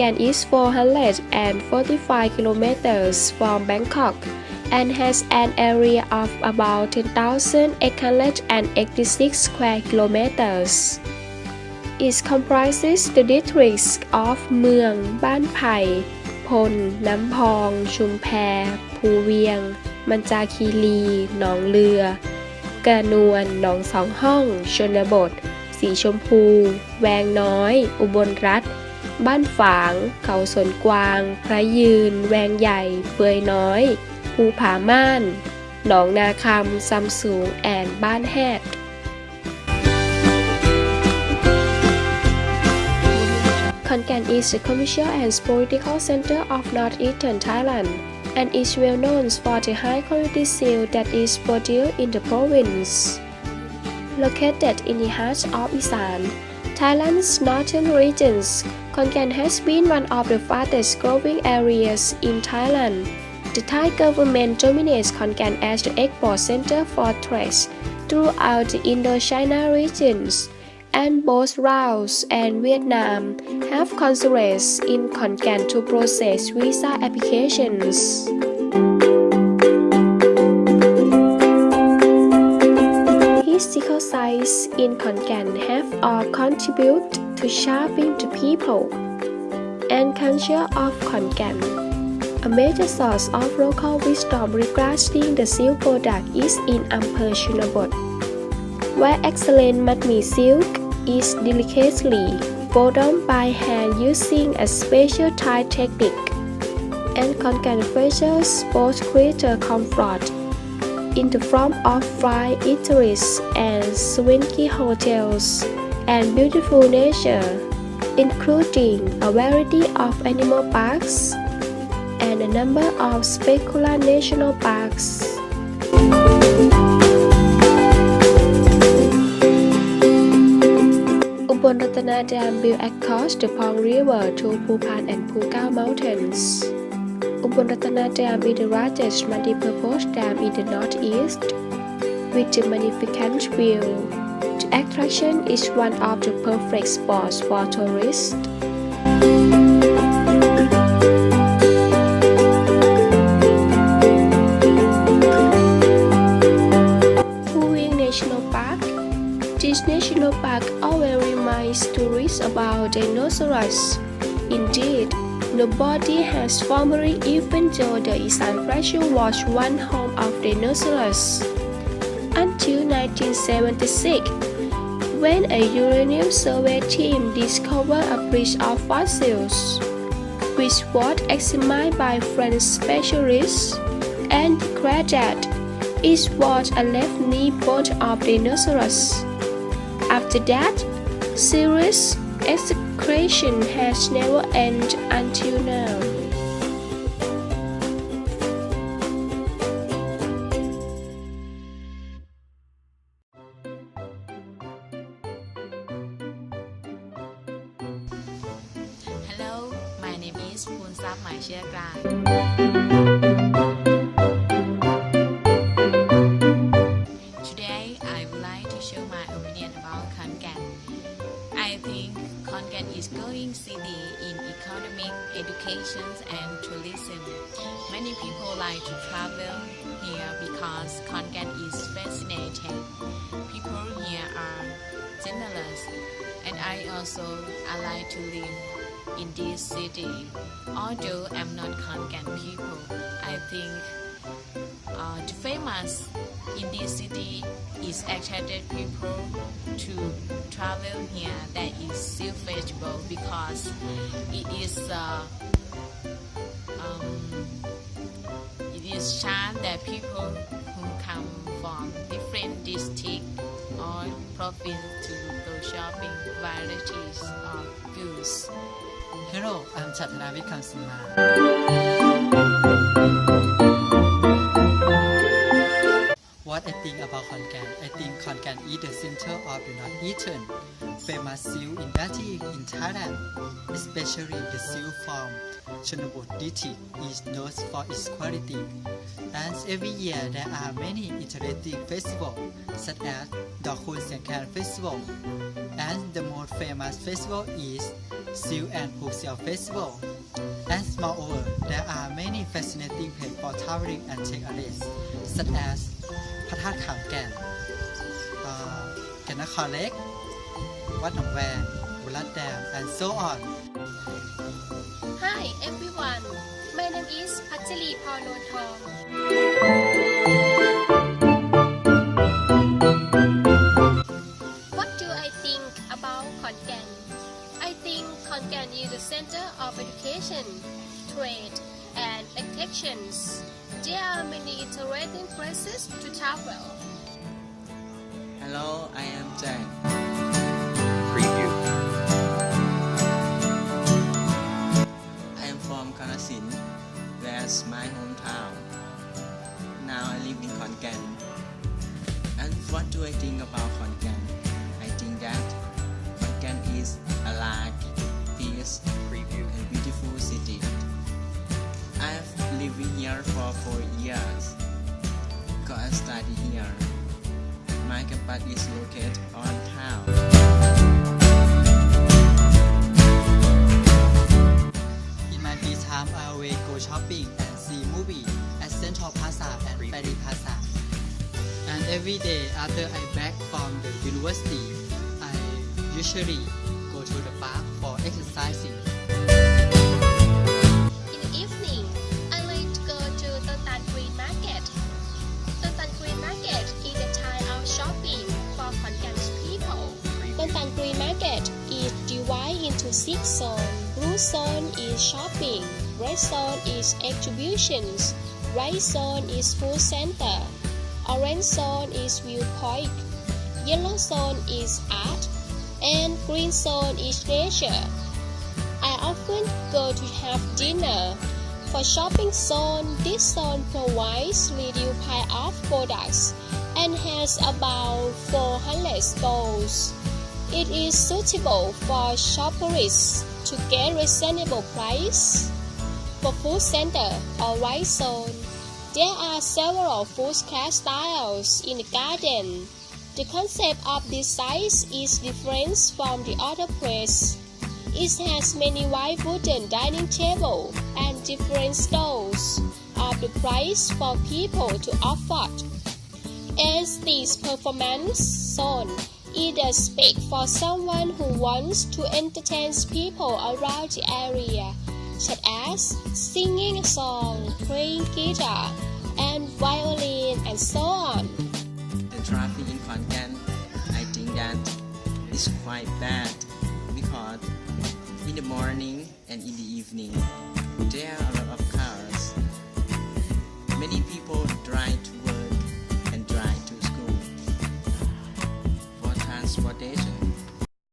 Khon is 445 kilometers from Bangkok and has an area of about 10,886 square kilometers. It comprises the districts of เมือง บ้านไผ่พล น้ำพอง ชุมแพ ภูเวียง มันจาคีรี หนองเรือ กระนวนหนองสองห้อง ชนบท สีชมพู แวงน้อย อุบลรัฐ บ้านฝาง เขาสนกวาง พระยืน แวงใหญ่ เปือยน้อย ภูผาม่าน หนองนาคำซัมสูงแอนบ้านแฮด Khon Kaen is the commercial and political center of northeastern Thailand and is well known for the high quality silk that is produced in the province. Located in the heart of Isan, Thailand's northern regions, Konkan has been one of the fastest growing areas in Thailand. The Thai government dominates Konkan as the export center for trade throughout the Indochina regions and both Laos and Vietnam have consulates in Konkan to process visa applications. Sites in Khon Kaen have all contributed to shaping the people and culture of Khon Kaen. A major source of local wisdom regarding the silk product is in Ampere Chunabot where excellent matmi silk is delicately woven by hand using a special tie technique and concan features both greater comfort in the form of fine eateries and swanky hotels and beautiful nature including a variety of animal parks and a number of spectacular national parks. Ubon Ratana Dam built across the Pong River to Phupan and Phukao Mountains. Ubon Ratana Dam is the largest multi-purpose dam in the northeast, with a magnificent view. The attraction is one of the perfect spots for tourists. Phuwing National Park This national park always reminds tourists about dinosaurs. Indeed, nobody has formerly even though the Isan Plateau was one home of the dinosaurs. Until 1976, when a uranium survey team discovered a bridge of fossils, which was examined by French specialists and declared that it was a left knee bone of the dinosaurs. After that, serious creation has never ended until now. Hello, my name is Punsa Mai Chia Khon is fascinating. People here are generous, and I also I like to live in this city. Although I'm not Khon people, I think uh, the famous in this city is attracted people to travel here that is still festival because it is uh, it is chance that people who come from different districts or province to go shopping varieties of goods. Hello, I'm Chatana Vikamsima. What I think about Khon Kaen? I think Khon Kaen is the center of the northeastern famous silk industry in Thailand, especially the silk from Chonburi district is known for its quality. And every year there are many interesting festivals such as the Sian Khan Festival. And the most famous festival is Seal and Book Sale Festival. And moreover, there are many fascinating places for traveling and take a such as พระธาตุขามแก่นแก่นนครเล็ก วัดหนองแวงบุรัดแดม and so on Hi everyone my name is พัชรีพรโนนทอง interesting places to travel. Hello, I am Jack. Preview. I am from Karasin. That's my hometown. Now I live in Khon Kaen. And what do I think about Khon Kaen? I think that Khon Kaen is a large, peace, Preview. and beautiful city. I have lived here for four years. I study here. My campus is located on town. In my free time, I always go shopping and see movie at Central Plaza and Ferry Plaza. And every day after I back from the university, I usually zones. Blue zone is shopping, red zone is exhibitions, white zone is food center, orange zone is viewpoint, yellow zone is art, and green zone is leisure. I often go to have dinner. For shopping zone, this zone provides reduced pile of products and has about 400 stores. It is suitable for shoppers to get reasonable price. For food center or white zone, there are several food cart styles in the garden. The concept of this size is different from the other place. It has many wide wooden dining tables and different stalls of the price for people to afford. As this performance zone a space for someone who wants to entertain people around the area, such as singing a song, playing guitar, and violin, and so on. The traffic in Khon Kaen, I think that is quite bad because in the morning and in the evening there are a lot of cars. Many people drive to